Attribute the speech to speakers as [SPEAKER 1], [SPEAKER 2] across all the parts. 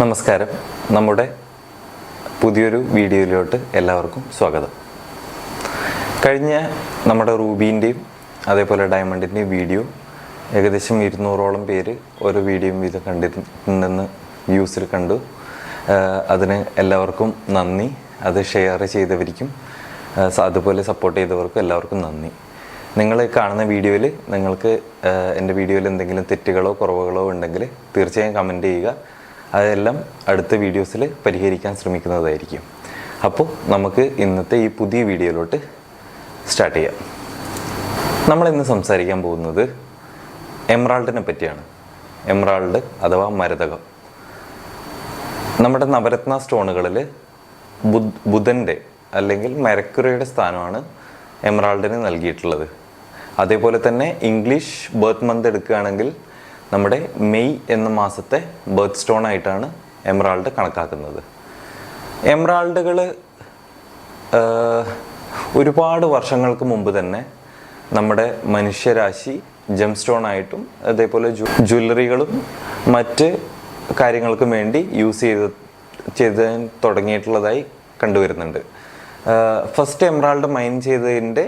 [SPEAKER 1] നമസ്കാരം. നമ്മുടെ പുതിയൊരു വീഡിയോയിലോട്ട് എല്ലാവർക്കും സ്വാഗതം. കഴിഞ്ഞ നമ്മുടെ റൂബീന്റെയും അതേപോലെ ഡയമണ്ടിന്റെയും വീഡിയോ ഏകദേശം ഇരുന്നൂറോളം പേര് ഓരോ വീഡിയോയും വീതം കണ്ടിരുന്നെന്ന് വ്യൂസിൽ കണ്ടു. അതിന് എല്ലാവർക്കും നന്ദി. അത് ഷെയർ ചെയ്തവർക്കും അതുപോലെ സപ്പോർട്ട് ചെയ്തവർക്കും എല്ലാവർക്കും നന്ദി. നിങ്ങൾ കാണുന്ന വീഡിയോയിൽ നിങ്ങൾക്ക് എന്റെ വീഡിയോയിൽ എന്തെങ്കിലും തെറ്റുകളോ കുറവുകളോ ഉണ്ടെങ്കിൽ തീർച്ചയായും കമന്റ് ചെയ്യുക. അതെല്ലാം അടുത്ത വീഡിയോസിൽ പരിഹരിക്കാൻ ശ്രമിക്കുന്നതായിരിക്കും. അപ്പോൾ നമുക്ക് ഇന്നത്തെ ഈ പുതിയ വീഡിയോയിലോട്ട് സ്റ്റാർട്ട് ചെയ്യാം. നമ്മൾ ഇന്ന് സംസാരിക്കാൻ പോകുന്നത് എമറാൾഡിനെ പറ്റിയാണ്. എമറാൾഡ് അഥവാ മരതകം. നമ്മുടെ നവരത്ന സ്റ്റോണുകളിൽ ബുധ് ബുധന്റെ അല്ലെങ്കിൽ മരക്കുരയുടെ സ്ഥാനമാണ് എമറാൾഡിന് നൽകിയിട്ടുള്ളത്. അതേപോലെ തന്നെ ഇംഗ്ലീഷ് ബർത്ത് മന്ത് എടുക്കുകയാണെങ്കിൽ നമ്മുടെ മെയ് എന്ന മാസത്തെ ബർത്ത് സ്റ്റോൺ ആയിട്ടാണ് എമറാൾഡ് കണക്കാക്കുന്നത്. എമറാൾഡുകൾ ഒരുപാട് വർഷങ്ങൾക്ക് മുമ്പ് തന്നെ നമ്മുടെ മനുഷ്യരാശി ജെം സ്റ്റോൺ ആയിട്ടും അതേപോലെ ജ്വല്ലറികളും മറ്റ് കാര്യങ്ങൾക്കും വേണ്ടി യൂസ് ചെയ്ത് ചെയ്ത് തുടങ്ങിയിട്ടുള്ളതായി കണ്ടുവരുന്നുണ്ട്. ഫസ്റ്റ് എമറാൾഡ് മൈൻ ചെയ്തതിന്റെ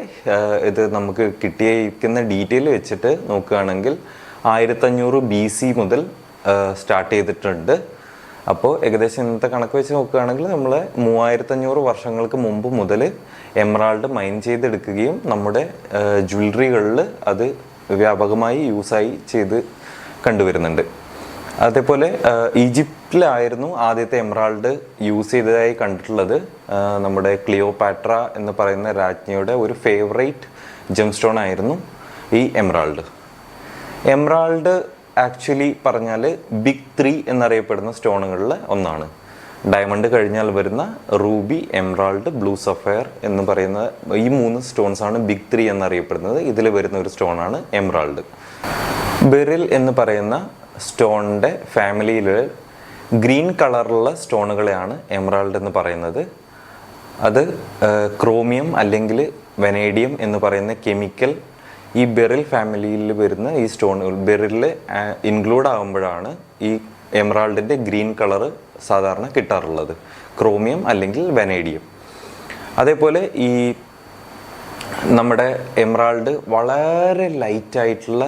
[SPEAKER 1] ഇത് നമുക്ക് കിട്ടിയിരിക്കുന്ന ഡീറ്റെയിൽ വെച്ചിട്ട് നോക്കുകയാണെങ്കിൽ ആയിരത്തഞ്ഞൂറ് ബി സി മുതൽ സ്റ്റാർട്ട് ചെയ്തിട്ടുണ്ട്. അപ്പോൾ ഏകദേശം ഇന്നത്തെ കണക്ക് വെച്ച് നോക്കുകയാണെങ്കിൽ നമ്മൾ മൂവായിരത്തഞ്ഞൂറ് വർഷങ്ങൾക്ക് മുമ്പ് മുതൽ എമറാൾഡ് മൈൻ ചെയ്തെടുക്കുകയും നമ്മുടെ ജ്വല്ലറികളിൽ അത് വ്യാപകമായി യൂസായി ചെയ്ത് കണ്ടുവരുന്നുണ്ട്. അതേപോലെ ഈജിപ്തിലായിരുന്നു ആദ്യത്തെ എമറാൾഡ് യൂസ് ചെയ്തതായി കണ്ടിട്ടുള്ളത്. നമ്മുടെ ക്ലിയോപാട്ര എന്ന് പറയുന്ന രാജ്ഞിയുടെ ഒരു ഫേവറേറ്റ് ജെം സ്റ്റോൺ ആയിരുന്നു ഈ എമറാൾഡ്. എമറാൾഡ് ആക്ച്വലി പറഞ്ഞാൽ ബിഗ് ത്രീ എന്നറിയപ്പെടുന്ന സ്റ്റോണുകളിൽ ഒന്നാണ്. ഡയമണ്ട് കഴിഞ്ഞാൽ വരുന്ന റൂബി എമറാൾഡ് ബ്ലൂ സഫയർ എന്ന് പറയുന്ന ഈ മൂന്ന് സ്റ്റോൺസ് ആണ് ബിഗ് ത്രീ എന്നറിയപ്പെടുന്നത്. ഇതിൽ വരുന്ന ഒരു സ്റ്റോണാണ് എമറാൾഡ്. ബെറിൽ എന്ന് പറയുന്ന സ്റ്റോണിന്റെ ഫാമിലിയിൽ ഗ്രീൻ കളറിലുള്ള സ്റ്റോണുകളെയാണ് എമറാൾഡ് എന്ന് പറയുന്നത്. അത് ക്രോമിയം അല്ലെങ്കിൽ വെനേഡിയം എന്ന് പറയുന്ന കെമിക്കൽ ഈ ബെറിൽ ഫാമിലിയിൽ വരുന്ന ഈ സ്റ്റോണുകൾ ബെറിൽ ഇൻക്ലൂഡ് ആകുമ്പോഴാണ് ഈ എമറാൾഡിന്റെ ഗ്രീൻ കളറ് സാധാരണ കിട്ടാറുള്ളത്. ക്രോമിയം അല്ലെങ്കിൽ വെനേഡിയം. അതേപോലെ ഈ നമ്മുടെ എമറാൾഡ് വളരെ ലൈറ്റായിട്ടുള്ള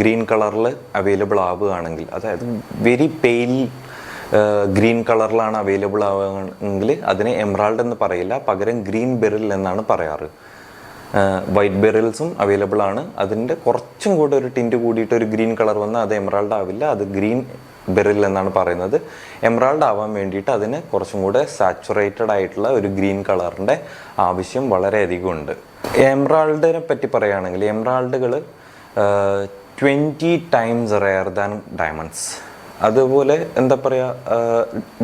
[SPEAKER 1] ഗ്രീൻ കളറിൽ അവൈലബിൾ ആവുകയാണെങ്കിൽ അതായത് വെരി പെയിൽ ഗ്രീൻ കളറിലാണ് അവൈലബിൾ ആവുകയാണെങ്കിൽ അതിനെ എമറാൾഡ് എന്ന് പറയില്ല പകരം ഗ്രീൻ ബെറിൽ എന്നാണ് പറയാറ്. വൈറ്റ് ബെറിൽസും അവൈലബിൾ ആണ്. അതിന്റെ കുറച്ചും കൂടെ ഒരു ടിന്റ് കൂടിയിട്ട് ഒരു ഗ്രീൻ കളർ വന്നാൽ അത് എമറാൾഡ് ആവില്ല. അത് ഗ്രീൻ ബെറിൽ എന്നാണ് പറയുന്നത്. എമറാൾഡ് ആവാൻ വേണ്ടിയിട്ട് അതിന് കുറച്ചും കൂടെ സാച്ചുറേറ്റഡ് ആയിട്ടുള്ള ഒരു ഗ്രീൻ കളറിന്റെ ആവശ്യം വളരെയധികം ഉണ്ട്. എമറാൾഡിനെ പറ്റി പറയുകയാണെങ്കിൽ എമറാൾഡുകൾ twenty times rare than diamonds അതുപോലെ എന്താ പറയുക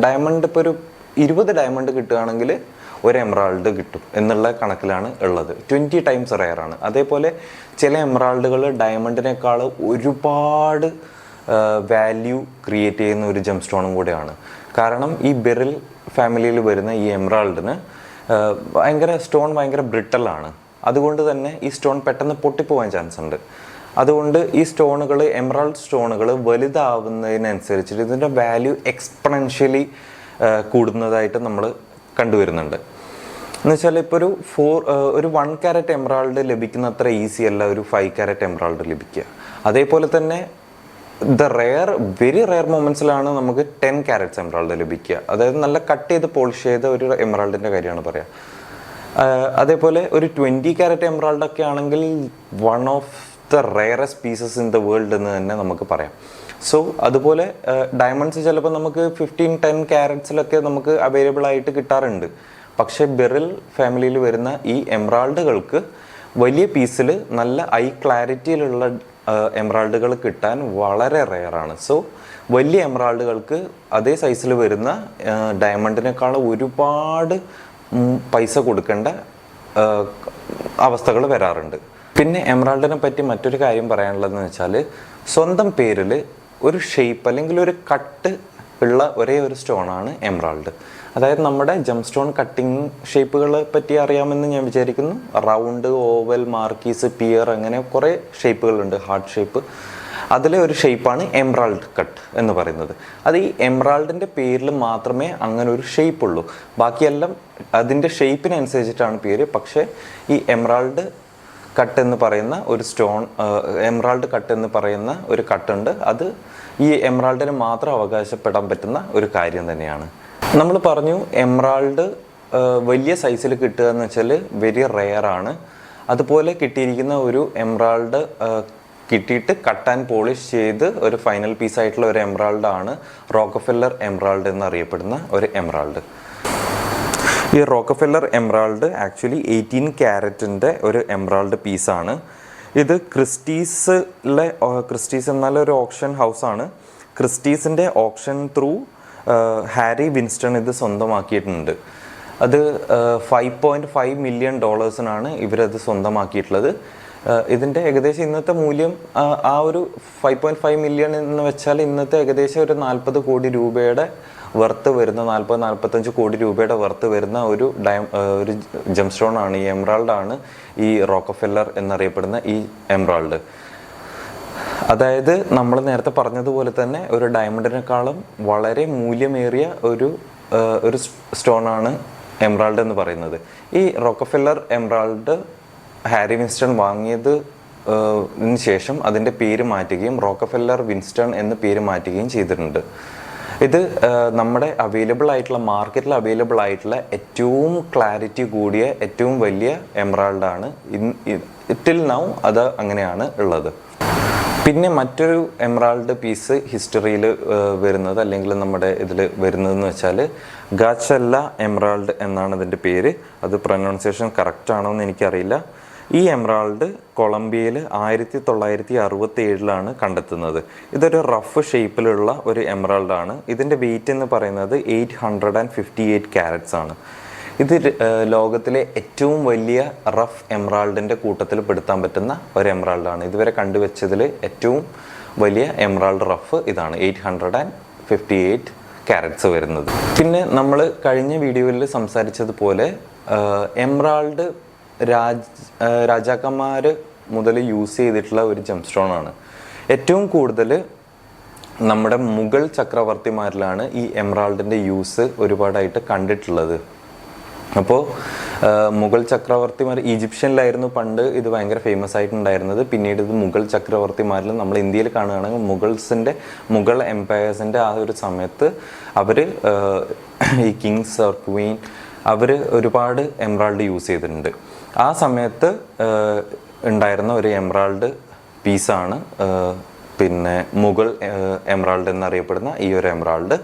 [SPEAKER 1] ഡയമണ്ട് ഇപ്പോൾ ഒരു ഇരുപത് ഡയമണ്ട് കിട്ടുകയാണെങ്കിൽ ഒരു എമറാൾഡ് കിട്ടും എന്നുള്ള കണക്കിലാണ് ഉള്ളത്. ട്വന്റി ടൈംസ് റെയർ ആണ്. അതേപോലെ ചില എമറാൾഡുകൾ ഡയമണ്ടിനേക്കാൾ ഒരുപാട് വാല്യൂ ക്രിയേറ്റ് ചെയ്യുന്ന ഒരു ജം സ്റ്റോണും കൂടെയാണ്. കാരണം ഈ ബെറിൽ ഫാമിലിയിൽ വരുന്ന ഈ എമറാൾഡിന് ഭയങ്കര സ്റ്റോൺ ഭയങ്കര ബ്രിട്ടലാണ് അതുകൊണ്ട് തന്നെ ഈ സ്റ്റോൺ പെട്ടെന്ന് പൊട്ടിപ്പോവാൻ ചാൻസ് ഉണ്ട്. അതുകൊണ്ട് ഈ സ്റ്റോണുകൾ എമറാൾഡ് സ്റ്റോണുകൾ വലുതാവുന്നതിനനുസരിച്ചിട്ട് ഇതിന്റെ വാല്യൂ എക്സ്പണൻഷ്യലി കൂടുന്നതായിട്ട് നമ്മൾ കണ്ടുവരുന്നുണ്ട്. എന്ന് വെച്ചാൽ ഇപ്പോൾ ഒരു ഫോർ ഒരു വൺ ക്യാരറ്റ് എമറാൾഡ് ലഭിക്കുന്ന അത്ര ഈസി അല്ല ഒരു ഫൈവ് ക്യാരറ്റ് എമറാൾഡ് ലഭിക്കുക. അതേപോലെ തന്നെ ദ റെയർ വെരി റെയർ മൊമെന്റ്സിലാണ് നമുക്ക് ടെൻ ക്യാരറ്റ്സ് എമറാൾഡ് ലഭിക്കുക. അതായത് നല്ല കട്ട് ചെയ്ത് പോളിഷ് ചെയ്ത ഒരു എമറാൾഡിന്റെ കാര്യമാണ് പറയുക അതേപോലെ ഒരു ട്വന്റി ക്യാരറ്റ് ഒക്കെ ആണെങ്കിൽ one of the rarest pieces in the world എന്ന് തന്നെ നമുക്ക് പറയാം. സോ അതുപോലെ ഡയമണ്ട്സ് ചിലപ്പോൾ നമുക്ക് ഫിഫ്റ്റീൻ ടെൻ ക്യാരറ്റ്സിലൊക്കെ നമുക്ക് അവൈലബിൾ ആയിട്ട് കിട്ടാറുണ്ട്. പക്ഷേ ബെറിൽ ഫാമിലിയിൽ വരുന്ന ഈ എംറാൾഡുകൾക്ക് വലിയ പീസിൽ നല്ല ഐ ക്ലാരിറ്റിയിലുള്ള എമറാൾഡുകൾ കിട്ടാൻ വളരെ റെയറാണ് സോ വലിയ എമറാൾഡുകൾക്ക് അതേ സൈസിൽ വരുന്ന ഡയമണ്ടിനേക്കാൾ ഒരുപാട് പൈസ കൊടുക്കേണ്ട അവസ്ഥകൾ വരാറുണ്ട്. പിന്നെ എമറാൾഡിനെ പറ്റി മറ്റൊരു കാര്യം പറയാനുള്ളതെന്ന് വെച്ചാൽ സ്വന്തം പേരിൽ ഒരു ഷേപ്പ് അല്ലെങ്കിൽ ഒരു കട്ട് ഉള്ള ഒരേ ഒരു സ്റ്റോണാണ് എമറാൾഡ് അതായത് നമ്മുടെ ജം സ്റ്റോൺ കട്ടിങ് ഷേപ്പുകളെ പറ്റി അറിയാമെന്ന് ഞാൻ വിചാരിക്കുന്നു. റൗണ്ട് ഓവൽ മാർക്കീസ് പിയർ അങ്ങനെ കുറേ ഷേപ്പുകളുണ്ട് ഹാർട്ട് ഷേപ്പ് അതിലെ ഒരു ഷേപ്പാണ് എംറാൾഡ് കട്ട് എന്ന് പറയുന്നത്. അത് ഈ എംറാൾഡിന്റെ പേരിൽ മാത്രമേ അങ്ങനെ ഒരു ഷേപ്പ് ഉള്ളൂ. ബാക്കിയെല്ലാം അതിന്റെ ഷേപ്പിനനുസരിച്ചിട്ടാണ് പേര്. പക്ഷേ ഈ എംറാൾഡ് കട്ട് എന്ന് പറയുന്ന ഒരു സ്റ്റോൺ എംറാൾഡ് കട്ട് എന്ന് പറയുന്ന ഒരു കട്ടുണ്ട് അത് ഈ എംറാൾഡിന് മാത്രം അവകാശപ്പെടാൻ പറ്റുന്ന ഒരു കാര്യം തന്നെയാണ്. നമ്മൾ പറഞ്ഞു എംറാൾഡ് വലിയ സൈസിൽ കിട്ടുക എന്ന് വെച്ചാൽ വെരി റെയർ ആണ്. അതുപോലെ കിട്ടിയിരിക്കുന്ന ഒരു എംറാൾഡ് കിട്ടിയിട്ട് കട്ട് ആൻഡ് പോളിഷ് ചെയ്ത് ഒരു ഫൈനൽ പീസ് ആയിട്ടുള്ള ഒരു എംറാൾഡ് ആണ്. റോക്കഫെല്ലർ എംറാൾഡ് എന്നറിയപ്പെടുന്ന ഒരു എംറാൾഡ് ഈ റോക്കഫെല്ലർ എംറാൾഡ് ആക്ച്വലി എയ്റ്റീൻ ക്യാരറ്റിന്റെ ഒരു എംറാൾഡ് പീസാണ് ഇത് ക്രിസ്റ്റീസിലെ ക്രിസ്റ്റീസ് എന്നാൽ ഒരു ഓപ്ഷൻ ഹൗസാണ് ക്രിസ്റ്റീസിന്റെ ഓപ്ഷൻ ത്രൂ ഹാരി വിൻസ്റ്റൺ ഇത് സ്വന്തമാക്കിയിട്ടുണ്ട്. അത് ഫൈവ് പോയിന്റ് ഫൈവ് മില്യൺ ഡോളേഴ്സിനാണ് ഇവരത് സ്വന്തമാക്കിയിട്ടുള്ളത്. ഇതിന്റെ ഏകദേശം ഇന്നത്തെ മൂല്യം ആ ഒരു ഫൈവ് പോയിന്റ് ഫൈവ് മില്യൺ എന്ന് വെച്ചാൽ ഇന്നത്തെ ഏകദേശം ഒരു നാൽപ്പത് കോടി രൂപയുടെ വർത്ത് വരുന്ന നാൽപ്പത് നാൽപ്പത്തഞ്ച് കോടി രൂപയുടെ വർത്ത് വരുന്ന ഒരു ഡയ ഒരു ജംസ്റ്റോൺ ആണ് ഈ എംറാൾഡ് ആണ് ഈ റോക്കഫെല്ലർ എന്നറിയപ്പെടുന്ന ഈ എംറാൾഡ് അതായത് നമ്മൾ നേരത്തെ പറഞ്ഞതുപോലെ തന്നെ ഒരു ഡയമണ്ടിനേക്കാളും വളരെ മൂല്യമേറിയ ഒരു ഒരു സ്റ്റോൺ ആണ് എംറാൾഡ് എന്ന് പറയുന്നത്. ഈ റോക്കഫെല്ലർ എംറാൾഡ് ഹാരി വിൻസ്റ്റൺ വാങ്ങിയത് ശേഷം അതിന്റെ പേര് മാറ്റുകയും റോക്കഫെല്ലർ വിൻസ്റ്റൺ എന്ന് പേര് മാറ്റുകയും ചെയ്തിട്ടുണ്ട്. ഇത് നമ്മുടെ അവൈലബിൾ ആയിട്ടുള്ള മാർക്കറ്റിൽ അവൈലബിൾ ആയിട്ടുള്ള ഏറ്റവും ക്ലാരിറ്റി കൂടിയ ഏറ്റവും വലിയ എംറാൾഡ് ആണ് ടിൽ നൗ അത് അങ്ങനെയാണ് ഉള്ളത്. പിന്നെ മറ്റൊരു എമറാൾഡ് പീസ് ഹിസ്റ്ററിയിൽ വരുന്നത് അല്ലെങ്കിൽ നമ്മുടെ ഇതിൽ വരുന്നതെന്ന് വെച്ചാൽ ഗാച്ചല്ല എമറാൾഡ് എന്നാണ് അതിന്റെ പേര്. അത് പ്രൊനൗൺസിയേഷൻ കറക്റ്റ് ആണോ എന്ന് എനിക്കറിയില്ല. ഈ എമറാൾഡ് കൊളംബിയയിൽ ആയിരത്തി തൊള്ളായിരത്തി അറുപത്തി ഏഴിലാണ് കണ്ടെത്തുന്നത്. ഇതൊരു റഫ് ഷേപ്പിലുള്ള ഒരു എമറാൾഡ് ആണ് ഇതിന്റെ വെയിറ്റ് എന്ന് പറയുന്നത് eight hundred and fifty eight carats ആണ്. ഇത് ലോകത്തിലെ ഏറ്റവും വലിയ റഫ് എമറാൾഡിന്റെ കൂട്ടത്തിൽ പെടുത്താൻ പറ്റുന്ന ഒരു എമറാൾഡാണ്. ഇതുവരെ കണ്ടുവച്ചതിൽ ഏറ്റവും വലിയ എമറാൾഡ് റഫ് ഇതാണ് eight hundred and fifty eight carats വരുന്നത്. പിന്നെ നമ്മൾ കഴിഞ്ഞ വീഡിയോയിൽ സംസാരിച്ചതുപോലെ എമറാൾഡ് രാജ് രാജാക്കന്മാർ മുതൽ യൂസ് ചെയ്തിട്ടുള്ള ഒരു ജം സ്റ്റോൺ ആണ്. ഏറ്റവും കൂടുതൽ നമ്മുടെ മുഗൾ ചക്രവർത്തിമാരിലാണ് ഈ എമറാൾഡിന്റെ യൂസ് ഒരുപാടായിട്ട് കണ്ടിട്ടുള്ളത്. അപ്പോൾ മുഗൾ ചക്രവർത്തിമാർ ഈജിപ്ഷ്യനിലായിരുന്നു പണ്ട് ഇത് ഭയങ്കര ഫേമസ് ആയിട്ടുണ്ടായിരുന്നത്. പിന്നീട് ഇത് മുഗൾ ചക്രവർത്തിമാരിൽ നമ്മൾ ഇന്ത്യയിൽ കാണുകയാണെങ്കിൽ മുഗൾസിന്റെ മുഗൾ എംപയേഴ്സിന്റെ ആ ഒരു സമയത്ത് അവർ ഈ കിങ്സ് ഓർ ക്വീൻ അവർ ഒരുപാട് എംറാൾഡ് യൂസ് ചെയ്തിട്ടുണ്ട്. ആ സമയത്ത് ഉണ്ടായിരുന്ന ഒരു എംറാൾഡ് പീസാണ്. പിന്നെ മുഗൾ എംറാൾഡ് എന്നറിയപ്പെടുന്ന ഈ ഒരു എംറാൾഡ്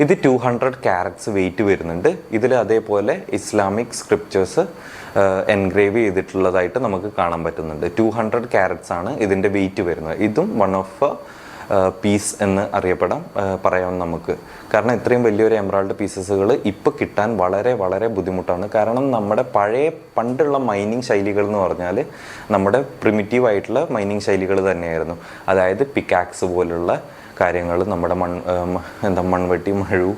[SPEAKER 1] ഇത് ടു ഹൺഡ്രഡ് ക്യാരറ്റ്സ് വെയിറ്റ് വരുന്നുണ്ട്. ഇതിൽ അതേപോലെ ഇസ്ലാമിക് സ്ക്രിപ്റ്റേഴ്സ് എൻഗ്രേവ് ചെയ്തിട്ടുള്ളതായിട്ട് നമുക്ക് കാണാൻ പറ്റുന്നുണ്ട്. ടു ഹൺഡ്രഡ് ക്യാരറ്റ്സ് ആണ് ഇതിന്റെ വെയിറ്റ് വരുന്നത്. ഇതും വൺ ഓഫ് പീസ് എന്ന് അറിയപ്പെടാം പറയാം നമുക്ക്. കാരണം ഇത്രയും വലിയൊരു എമറാൾഡ് പീസസുകൾ ഇപ്പോൾ കിട്ടാൻ വളരെ വളരെ ബുദ്ധിമുട്ടാണ്. കാരണം നമ്മുടെ പഴയ പണ്ടുള്ള മൈനിങ് ശൈലികൾ എന്ന് പറഞ്ഞാൽ നമ്മുടെ പ്രിമിറ്റീവ് ആയിട്ടുള്ള മൈനിങ് ശൈലികൾ തന്നെയായിരുന്നു. അതായത് പിക്കാക്സ് പോലുള്ള കാര്യങ്ങൾ നമ്മുടെ മൺ എന്താ മൺവെട്ടി മഴു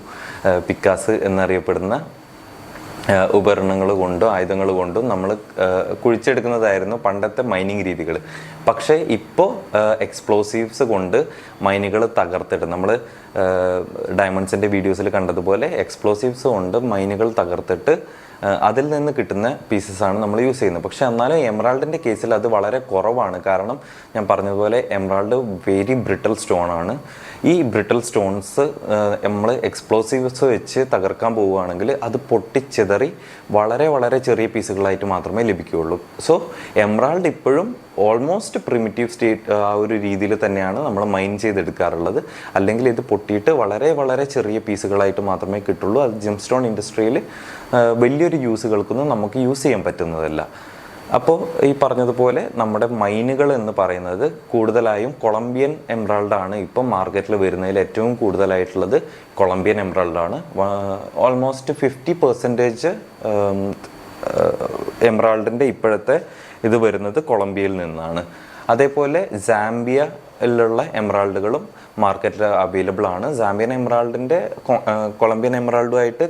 [SPEAKER 1] പിക്കാസ് എന്നറിയപ്പെടുന്ന ഉപകരണങ്ങൾ കൊണ്ടും ആയുധങ്ങൾ കൊണ്ടും നമ്മൾ കുഴിച്ചെടുക്കുന്നതായിരുന്നു പണ്ടത്തെ മൈനിങ് രീതികൾ. പക്ഷേ ഇപ്പോൾ എക്സ്പ്ലോസീവ്സ് കൊണ്ട് മൈനുകൾ തകർത്തിട്ട് നമ്മൾ ഡയമണ്ട്സിന്റെ വീഡിയോസിൽ കണ്ടതുപോലെ എക്സ്പ്ലോസീവ്സ് കൊണ്ട് മൈനുകൾ തകർത്തിട്ട് അതിൽ നിന്ന് കിട്ടുന്ന പീസസ് ആണ് നമ്മൾ യൂസ് ചെയ്യുന്നത്. പക്ഷെ എന്നാലും എമറാൾഡിന്റെ കേസിൽ അത് വളരെ കുറവാണ്. കാരണം ഞാൻ പറഞ്ഞതുപോലെ എമറാൾഡ് വെരി ബ്രിട്ടൽ സ്റ്റോൺ ആണ്. ഈ ബ്രിട്ടൽ സ്റ്റോൺസ് നമ്മൾ എക്സ്പ്ലോസീവ്സ് വെച്ച് തകർക്കാൻ പോവുകയാണെങ്കിൽ അത് പൊട്ടിച്ചെതറി വളരെ വളരെ ചെറിയ പീസുകളായിട്ട് മാത്രമേ ലഭിക്കുകയുള്ളൂ. സോ എമറാൾഡ് ഇപ്പോഴും ഓൾമോസ്റ്റ് പ്രിമിറ്റീവ് സ്റ്റേറ്റ് ആ ഒരു രീതിയിൽ തന്നെയാണ് നമ്മൾ മൈൻ ചെയ്തെടുക്കാറുള്ളത്. അല്ലെങ്കിൽ ഇത് പൊട്ടിയിട്ട് വളരെ വളരെ ചെറിയ പീസുകളായിട്ട് മാത്രമേ കിട്ടുള്ളൂ. അത് ജിംസ്റ്റോൺ ഇൻഡസ്ട്രിയിൽ വലിയൊരു യൂസുകൾക്കൊന്നും നമുക്ക് യൂസ് ചെയ്യാൻ പറ്റുന്നതല്ല. അപ്പോൾ ഈ പറഞ്ഞതുപോലെ നമ്മുടെ മൈനുകൾ എന്ന് പറയുന്നത് കൂടുതലായും കൊളംബിയൻ എംറാൾഡാണ് ഇപ്പം മാർക്കറ്റിൽ വരുന്നതിൽ ഏറ്റവും കൂടുതലായിട്ടുള്ളത് കൊളംബിയൻ എംറാൾഡാണ് ഓൾമോസ്റ്റ് ഫിഫ്റ്റി പെർസെന്റേജ് എംറാൾഡിന്റെ ഇപ്പോഴത്തെ ഇത് വരുന്നത് കൊളംബിയയിൽ നിന്നാണ്. അതേപോലെ സാംബിയയിലുള്ള എമറാൾഡുകളും മാർക്കറ്റിൽ അവൈലബിൾ ആണ്. സാംബിയൻ എമറാൾഡിന്റെ കൊളംബിയൻ എമറാൾഡുമായിട്ട്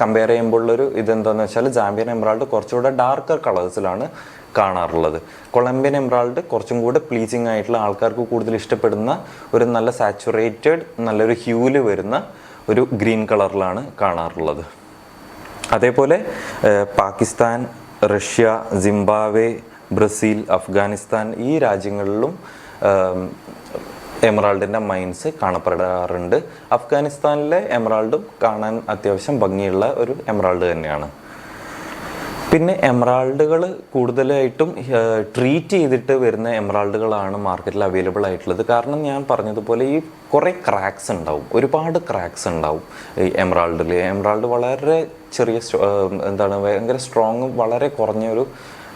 [SPEAKER 1] കമ്പയർ ചെയ്യുമ്പോഴുള്ളൊരു ഇതെന്താണെന്ന് വെച്ചാൽ ജാമ്പിയൻ എംറാൾഡ് കുറച്ചുകൂടെ ഡാർക്കർ കളേഴ്സിലാണ് കാണാറുള്ളത്. കൊളംബിയൻ എംബ്രാൾഡ് കുറച്ചും കൂടെ പ്ലീസിങ് ആയിട്ടുള്ള ആൾക്കാർക്ക് കൂടുതൽ ഇഷ്ടപ്പെടുന്ന ഒരു നല്ല സാച്ചുറേറ്റഡ് നല്ലൊരു ഹ്യൂൽ വരുന്ന ഒരു ഗ്രീൻ കളറിലാണ് കാണാറുള്ളത്. അതേപോലെ Pakistan Russia Zimbabwe Brazil Afghanistan ഈ രാജ്യങ്ങളിലും എമറാൾഡിന്റെ മൈൻസ് കാണപ്പെടാറുണ്ട്. അഫ്ഗാനിസ്ഥാനിലെ എമറാൾഡും കാണാൻ അത്യാവശ്യം ഭംഗിയുള്ള ഒരു എമറാൾഡ് തന്നെയാണ്. പിന്നെ എമറാൾഡുകൾ കൂടുതലായിട്ടും ട്രീറ്റ് ചെയ്തിട്ട് വരുന്ന എമറാൾഡുകളാണ് മാർക്കറ്റിൽ അവൈലബിൾ ആയിട്ടുള്ളത്. കാരണം ഞാൻ പറഞ്ഞതുപോലെ ഈ കുറേ ക്രാക്സ് ഉണ്ടാവും. ഒരുപാട് ക്രാക്സ് ഉണ്ടാവും ഈ എമറാൾഡിൽ എമറാൾഡ് വളരെ ചെറിയ എന്താണ് ഭയങ്കര സ്ട്രോങ് വളരെ കുറഞ്ഞൊരു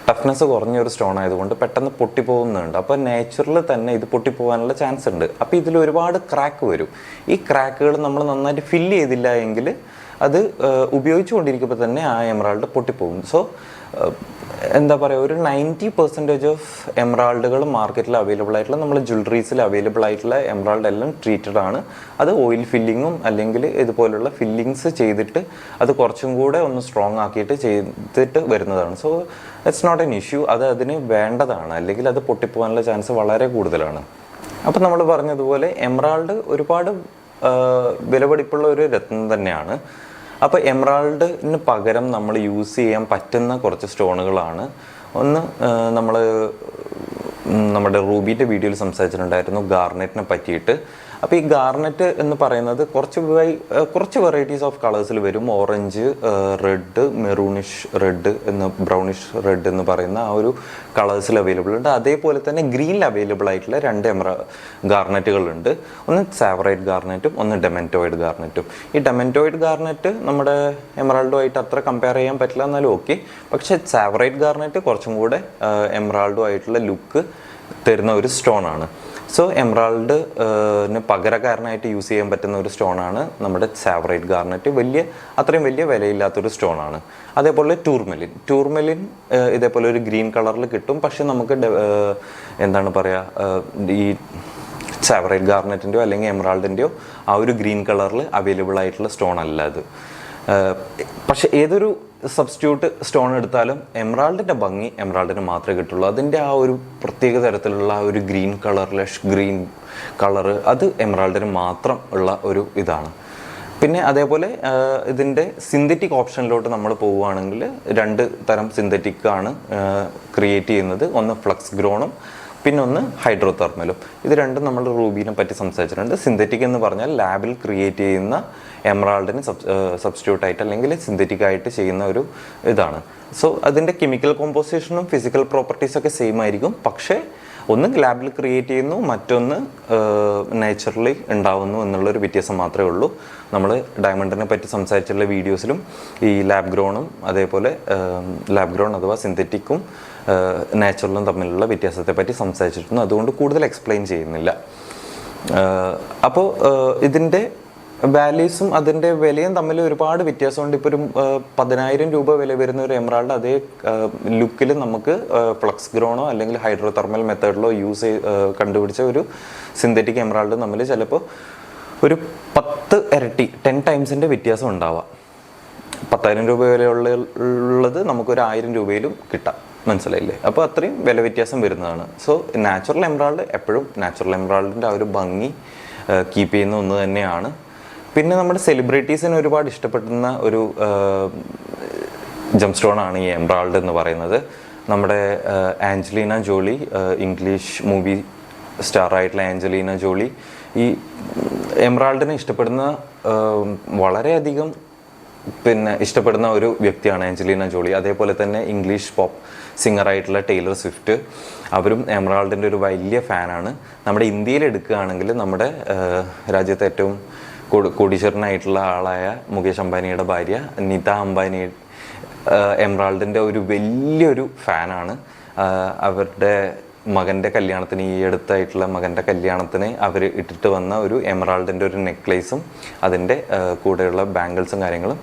[SPEAKER 1] ടഫ്നെസ് കുറഞ്ഞ ഒരു സ്റ്റോൺ ആയതുകൊണ്ട് പെട്ടെന്ന് പൊട്ടിപ്പോകുന്നുണ്ട്. അപ്പോൾ നേച്ചുറൽ തന്നെ ഇത് പൊട്ടിപ്പോകാനുള്ള ചാൻസ് ഉണ്ട്. അപ്പോൾ ഇതിൽ ഒരുപാട് ക്രാക്ക് വരും. ഈ ക്രാക്കുകൾ നമ്മൾ നന്നായിട്ട് ഫില്ല് ചെയ്തില്ല എങ്കിൽ അത് ഉപയോഗിച്ചുകൊണ്ടിരിക്കുമ്പോൾ തന്നെ ആ എമറാൾഡ് പൊട്ടിപ്പോകും. സോ എന്താ പറയുക ഒരു നയന്റി പെർസെന്റേജ് ഓഫ് എമറാൾഡുകൾ മാർക്കറ്റിൽ അവൈലബിൾ ആയിട്ടുള്ള നമ്മൾ ജ്വല്ലറീസിൽ അവൈലബിൾ ആയിട്ടുള്ള എമറാൾഡ് എല്ലാം ട്രീറ്റഡ് ആണ്. അത് ഓയിൽ ഫില്ലിങ്ങും അല്ലെങ്കിൽ ഇതുപോലുള്ള ഫില്ലിങ്സ് ചെയ്തിട്ട് അത് കുറച്ചും കൂടെ ഒന്ന് സ്ട്രോങ് ആക്കിയിട്ട് ചെയ്തിട്ട് വരുന്നതാണ്. So it's not an issue അത് അതിന് വേണ്ടതാണ്. അല്ലെങ്കിൽ അത് പൊട്ടിപ്പോകാനുള്ള ചാൻസ് വളരെ കൂടുതലാണ്. അപ്പം നമ്മൾ പറഞ്ഞതുപോലെ എമറാൾഡ് ഒരുപാട് വിലപിടിപ്പുള്ള ഒരു രത്നം തന്നെയാണ്. അപ്പോൾ എമറാൾഡിന് പകരം നമ്മൾ യൂസ് ചെയ്യാൻ പറ്റുന്ന കുറച്ച് സ്റ്റോണുകളാണ്. ഒന്ന് നമ്മൾ നമ്മുടെ റൂബിന്റെ വീഡിയോയിൽ സംസാരിച്ചിട്ടുണ്ടായിരുന്നു ഗാർനെറ്റിനെ പറ്റിയിട്ട്. അപ്പോൾ ഈ ഗാർണറ്റ് എന്ന് പറയുന്നത് കുറച്ച് കുറച്ച് വെറൈറ്റീസ് ഓഫ് കളേഴ്സിൽ വരും. ഓറഞ്ച് റെഡ് മെറൂണിഷ് റെഡ് എന്ന് ബ്രൗണിഷ് റെഡ് എന്ന് പറയുന്ന ആ ഒരു കളേഴ്സിൽ അവൈലബിൾ ഉണ്ട്. അതേപോലെ തന്നെ ഗ്രീനിൽ അവൈലബിൾ ആയിട്ടുള്ള രണ്ട് എമറ ഗാർണറ്റുകളുണ്ട് ഒന്ന് സാവറൈറ്റ് ഗാർണറ്റും ഒന്ന് ഡെമെന്റോയിഡ് ഗാർണറ്റും ഈ ഡെമെന്റോയിഡ് ഗാർണറ്റ് നമ്മുടെ എമറാൾഡുമായിട്ട് അത്ര കമ്പയർ ചെയ്യാൻ പറ്റില്ല എന്നാലും ഓക്കെ പക്ഷേ സാവറൈറ്റ് ഗാർണറ്റ് കുറച്ചും കൂടെ എമറാൾഡോ ആയിട്ടുള്ള ലുക്ക് തരുന്ന ഒരു സ്റ്റോൺ ആണ്. സോ എമറാൾഡ് പകരക്കാരനായിട്ട് യൂസ് ചെയ്യാൻ പറ്റുന്ന ഒരു സ്റ്റോൺ ആണ് നമ്മുടെ സാവറേറ്റ് ഗാർണറ്റ് വലിയ അത്രയും വലിയ വിലയില്ലാത്തൊരു സ്റ്റോണാണ് അതേപോലെ ടൂർമെലിൻ ടൂർമെലിൻ ഇതേപോലെ ഒരു ഗ്രീൻ കളറിൽ കിട്ടും. പക്ഷെ നമുക്ക് എന്താണ് പറയുക ഈ സാവറേറ്റ് ഗാർണറ്റിന്റെയോ അല്ലെങ്കിൽ എമറാൾഡിന്റെയോ ആ ഒരു ഗ്രീൻ കളറിൽ അവൈലബിൾ ആയിട്ടുള്ള സ്റ്റോൺ അല്ല അത്. പക്ഷെ ഏതൊരു സബ്സ്റ്റിറ്റ്യൂട്ട് സ്റ്റോൺ എടുത്താലും എമറാൾഡിന്റെ ഭംഗി എമറാൾഡിന് മാത്രമേ കിട്ടുള്ളൂ. അതിന്റെ ആ ഒരു പ്രത്യേക തരത്തിലുള്ള ആ ഒരു green colour lush green colour അത് എമറാൾഡിന് മാത്രം ഉള്ള ഒരു ഇതാണ്. പിന്നെ അതേപോലെ ഇതിന്റെ സിന്തറ്റിക് ഓപ്ഷനിലോട്ട് നമ്മൾ പോവുകയാണെങ്കിൽ രണ്ട് തരം സിന്തറ്റിക് ആണ് ക്രിയേറ്റ് ചെയ്യുന്നത്. ഒന്ന് ഫ്ലക്സ് ഗ്രോണും പിന്നെ ഒന്ന് ഹൈഡ്രോതെർമലും ഇത് രണ്ടും നമ്മൾ റൂബീനെ പറ്റി സംസാരിച്ചിട്ടുണ്ട്. സിന്തറ്റിക് എന്ന് പറഞ്ഞാൽ ലാബിൽ ക്രിയേറ്റ് ചെയ്യുന്ന എമറാൾഡിന് സബ് സബ്സ്റ്റിറ്റ്യൂട്ട് ആയിട്ട് അല്ലെങ്കിൽ സിന്തറ്റിക് ആയിട്ട് ചെയ്യുന്ന ഒരു ഇതാണ്. സോ അതിന്റെ കെമിക്കൽ കോമ്പോസിഷനും ഫിസിക്കൽ പ്രോപ്പർട്ടീസ് ഒക്കെ സെയിം ആയിരിക്കും. പക്ഷേ ഒന്ന് ലാബിൽ ക്രിയേറ്റ് ചെയ്യുന്നു മറ്റൊന്ന് നേച്ചുറലി ഉണ്ടാവുന്നു എന്നുള്ളൊരു വ്യത്യാസം മാത്രമേ ഉള്ളൂ. നമ്മൾ ഡയമണ്ടിനെ പറ്റി സംസാരിച്ചുള്ള വീഡിയോസിലും ഈ ലാബ് ഗ്രോണും അതേപോലെ ലാബ് ഗ്രോൺ അഥവാ സിന്തറ്റിക്കും നാച്ചുറലും തമ്മിലുള്ള വ്യത്യാസത്തെ പറ്റി സംസാരിച്ചിട്ടുണ്ട്. അതുകൊണ്ട് കൂടുതൽ എക്സ്പ്ലെയിൻ ചെയ്യുന്നില്ല. അപ്പോൾ ഇതിന്റെ വാല്യൂസും അതിന്റെ വിലയും തമ്മിൽ ഒരുപാട് വ്യത്യാസമുണ്ട്. ഇപ്പോൾ ഒരു പതിനായിരം രൂപ വില വരുന്ന ഒരു എമറാൾഡ് അതേ ലുക്കിൽ നമുക്ക് ഫ്ലക്സ് ഗ്രോണോ അല്ലെങ്കിൽ ഹൈഡ്രോ തെർമൽ മെത്തേഡിലോ യൂസ് ചെയ്ത് കണ്ടുപിടിച്ച ഒരു സിന്തറ്റിക് എമറാൾഡ് തമ്മിൽ ചിലപ്പോൾ ഒരു പത്ത് ഇരട്ടി ടെൻ ടൈംസിന്റെ വ്യത്യാസം ഉണ്ടാവാം. പത്തായിരം രൂപ വിലയുള്ള ഉള്ളത് നമുക്കൊരു ആയിരം രൂപയിലും കിട്ടാം. മനസ്സിലായില്ലേ? അപ്പോൾ അത്രയും വില വ്യത്യാസം വരുന്നതാണ്. സോ നാച്ചുറൽ എംബ്രാൾഡ് എപ്പോഴും നാച്ചുറൽ എംബ്രാൾഡിന്റെ ആ ഒരു ഭംഗി കീപ്പ് ചെയ്യുന്ന ഒന്ന് തന്നെയാണ്. പിന്നെ നമ്മുടെ സെലിബ്രിറ്റീസിന് ഒരുപാട് ഇഷ്ടപ്പെടുന്ന ഒരു ജം സ്റ്റോൺ ആണ് ഈ എംറാൾഡ് എന്ന് പറയുന്നത്. നമ്മുടെ Angelina Jolie English movie star ആയിട്ടുള്ള ആഞ്ചലീന ജോളി. ഈ എംറാൾഡിനെ ഇഷ്ടപ്പെടുന്ന വളരെയധികം പിന്നെ ഇഷ്ടപ്പെടുന്ന ഒരു വ്യക്തിയാണ് ആഞ്ചലീന ജോളി. അതേപോലെ തന്നെ ഇംഗ്ലീഷ് പോപ്പ് സിംഗറായിട്ടുള്ള ടൈലർ സ്വിഫ്റ്റ്. അവരും എമറാൾഡിന്റെ ഒരു വലിയ ഫാനാണ്. നമ്മുടെ ഇന്ത്യയിൽ എടുക്കുകയാണെങ്കിൽ നമ്മുടെ രാജ്യത്തെ ഏറ്റവും കോടീശ്വരനായിട്ടുള്ള ആളായ മുകേഷ് അംബാനിയുടെ ഭാര്യ നിത അംബാനി എംറാൾഡിന്റെ ഒരു വലിയൊരു ഫാനാണ്. അവരുടെ മകന്റെ കല്യാണത്തിന് ഈ അടുത്തായിട്ടുള്ള മകന്റെ കല്യാണത്തിന് അവർ ഇട്ടിട്ട് വന്ന ഒരു എമറാൾഡിന്റെ ഒരു നെക്ലേസും അതിന്റെ കൂടെയുള്ള ബാംഗിൾസും കാര്യങ്ങളും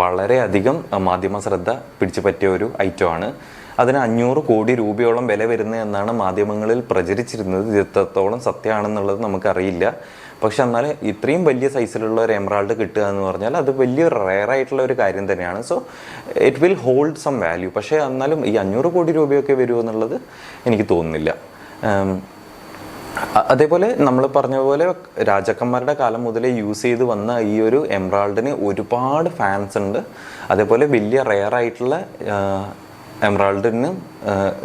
[SPEAKER 1] വളരെയധികം മാധ്യമ ശ്രദ്ധ പിടിച്ചു പറ്റിയ ഒരു ഐറ്റമാണ്. അതിന് അഞ്ഞൂറ് കോടി രൂപയോളം വില വരുന്നത് എന്നാണ് മാധ്യമങ്ങളിൽ പ്രചരിച്ചിരുന്നത്. ഇത് എത്രത്തോളം സത്യമാണെന്നുള്ളത് നമുക്കറിയില്ല. പക്ഷെ എന്നാൽ ഇത്രയും വലിയ സൈസിലുള്ള ഒരു എമറാൾഡ് കിട്ടുക എന്ന് പറഞ്ഞാൽ അത് വലിയൊരു റെയർ ആയിട്ടുള്ള ഒരു കാര്യം തന്നെയാണ്. So it will hold some value പക്ഷേ എന്നാലും ഈ അഞ്ഞൂറ് കോടി രൂപയൊക്കെ വരുമോ എന്നുള്ളത് എനിക്ക് തോന്നുന്നില്ല. അതേപോലെ നമ്മൾ പറഞ്ഞ പോലെ രാജാക്കന്മാരുടെ കാലം മുതലേ യൂസ് ചെയ്ത് വന്ന ഈ ഒരു എമറാൾഡിന് ഒരുപാട് ഫാൻസ് ഉണ്ട്. അതേപോലെ വലിയ റെയർ ആയിട്ടുള്ള എംബ്രാൾഡിന്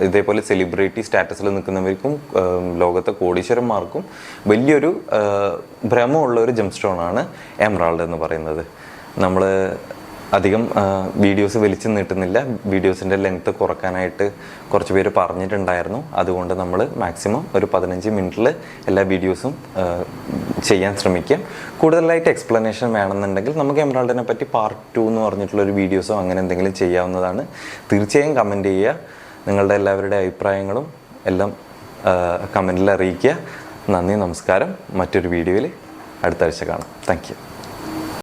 [SPEAKER 1] ഇതേപോലെ സെലിബ്രിറ്റി സ്റ്റാറ്റസിൽ നിൽക്കുന്നവർക്കും ലോകത്തെ കോടീശ്വരന്മാർക്കും വലിയൊരു ഭ്രമമുള്ള ഒരു ജം സ്റ്റോൺ ആണ് എമറാൾഡ് എന്ന് പറയുന്നത്. നമ്മൾ അധികം വീഡിയോസ് വലിച്ചു നീട്ടുന്നില്ല. വീഡിയോസിന്റെ ലെങ്ത്ത് കുറക്കാനായിട്ട് കുറച്ച് പേര് പറഞ്ഞിട്ടുണ്ടായിരുന്നു. അതുകൊണ്ട് നമ്മൾ മാക്സിമം ഒരു പതിനഞ്ച് മിനിറ്റിൽ എല്ലാ വീഡിയോസും ചെയ്യാൻ ശ്രമിക്കാം. കൂടുതലായിട്ട് എക്സ്പ്ലനേഷൻ വേണമെന്നുണ്ടെങ്കിൽ നമുക്ക് എമറാൾഡിനെ പറ്റി പാർട്ട് ടു എന്ന് പറഞ്ഞിട്ടുള്ളൊരു വീഡിയോസോ അങ്ങനെ എന്തെങ്കിലും ചെയ്യാവുന്നതാണ്. തീർച്ചയായും കമന്റ് ചെയ്യുക. നിങ്ങളുടെ എല്ലാവരുടെ അഭിപ്രായങ്ങളും എല്ലാം കമന്റിൽ അറിയിക്കുക. നന്ദി നമസ്കാരം. മറ്റൊരു വീഡിയോയിൽ അടുത്ത ആഴ്ച കാണാം. താങ്ക്